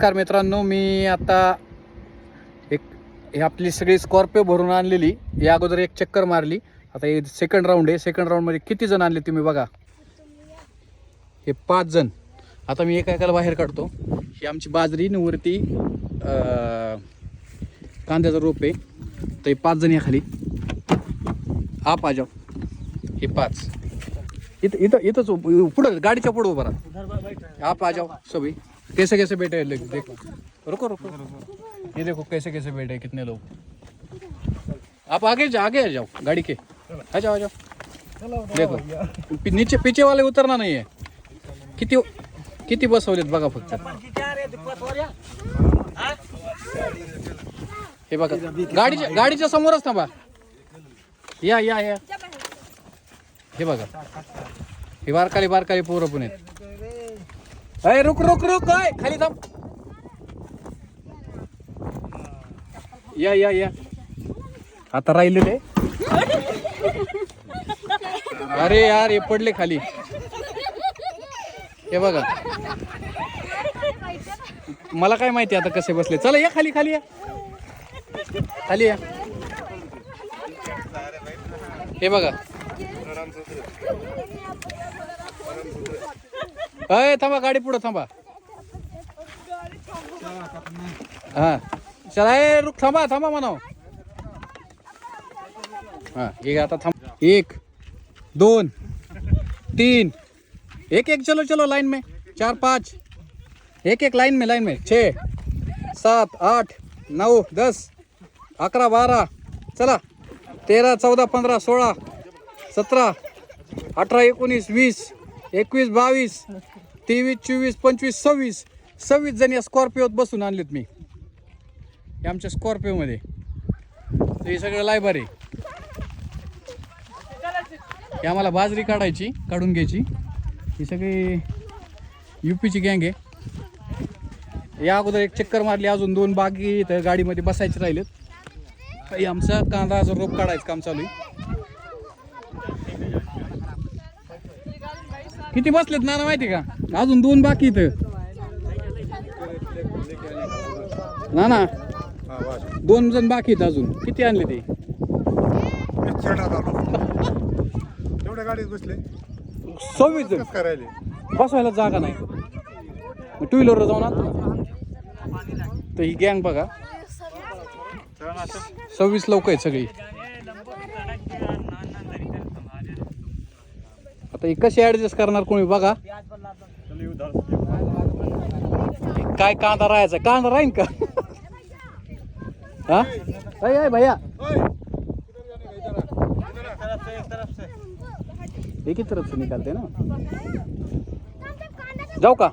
नमस्कार मित्रांनो मी आता एक हे आपली सगळी स्कॉर्पिओ भरून आणलेली. या अगोदर एक चक्कर मारली. आता हे सेकंड राऊंड आहे. सेकंड राऊंडमध्ये किती जण आणले तुम्ही बघा? हे पाच जण. आता मी एका एकाला बाहेर काढतो. ही आमची बाजरी न वरती कांद्याचं रोप आहे. तर हे पाच जण या खाली. आप आजाव हे पाच. इथं इथं इथंच पुढं गाडीच्या पुढं उभं राहा. आप आजाव सभी. कैसे कैसे बैठे हैं? लोग देखो। रुको रुको। ये देखो कैसे कैसे बैठे हैं, कितने लोग। आप आगे जा, आगे जाओ, गाड़ी के। आ जाओ आ जाओ। देखो नीचे, पीछे वाले उतरना नहीं है। किती किती बसवलेत बघा फक्त। हे बघा गाडीच्या गाडीच्या समोरच थांबा। या या या। हे बघा। हे बारकाली बारकाली पोरं अय रुक रुक रुक अय खाली थांब. या या या. आता राहिलेले. अरे यार हे पडले खाली. हे बघा. मला काय माहिती आता कसे बसले. चला या खाली खाली या. खाली या. हे बघा. अय थांबा गाडी पुढं थांबा. हा. चला ए रुख थांबा थांबा म्हणाव. हा एक आता थांब. एक दोन तीन. एक एक चलो चलो लाइन में. चार पाँच. एक एक लाइन में लाइन में. छ सात आठ नऊ दस अकरा बारा. चला तेरा चौदा पंधरा सोळा सतरा अठरा एकोणीस वीस एकवीस बावीस तेवीस चोवीस पंचवीस सव्वीस सव्वीस जण या स्कॉर्पिओत बसून आणलेत मी. आमच्या स्कॉर्पिओमध्ये तर हे सगळं लायबर आहे. आम्हाला बाजरी काढायची काढून घ्यायची. ही सगळी युपीची गँग आहे. या अगोदर एक चक्कर मारली अजून दोन बागी इथं गाडीमध्ये बसायचे राहिलेत. आमचा कांदा अजून रोप काढायचं काम चालू आहे. किती बसलेत नाना माहिती का? अजून दोन बाकी इथं. नाना दोन जण बाकी आहेत अजून. किती आणले ते? एवढ्या गाडीत बसले. सव्वीस जण. राहिले बसवायला जागा नाही. टू व्हीलरवर जाऊन आणतो तर ही गँग बघा. सव्वीस लोक आहेत सगळी. आता कशी ऍडजस्ट करणार कोणी बघा. काय कांदा राहायचा? कांदा राहीन का? हा? अय, भैया. एक तरफ से निकालते ना? जाऊ का?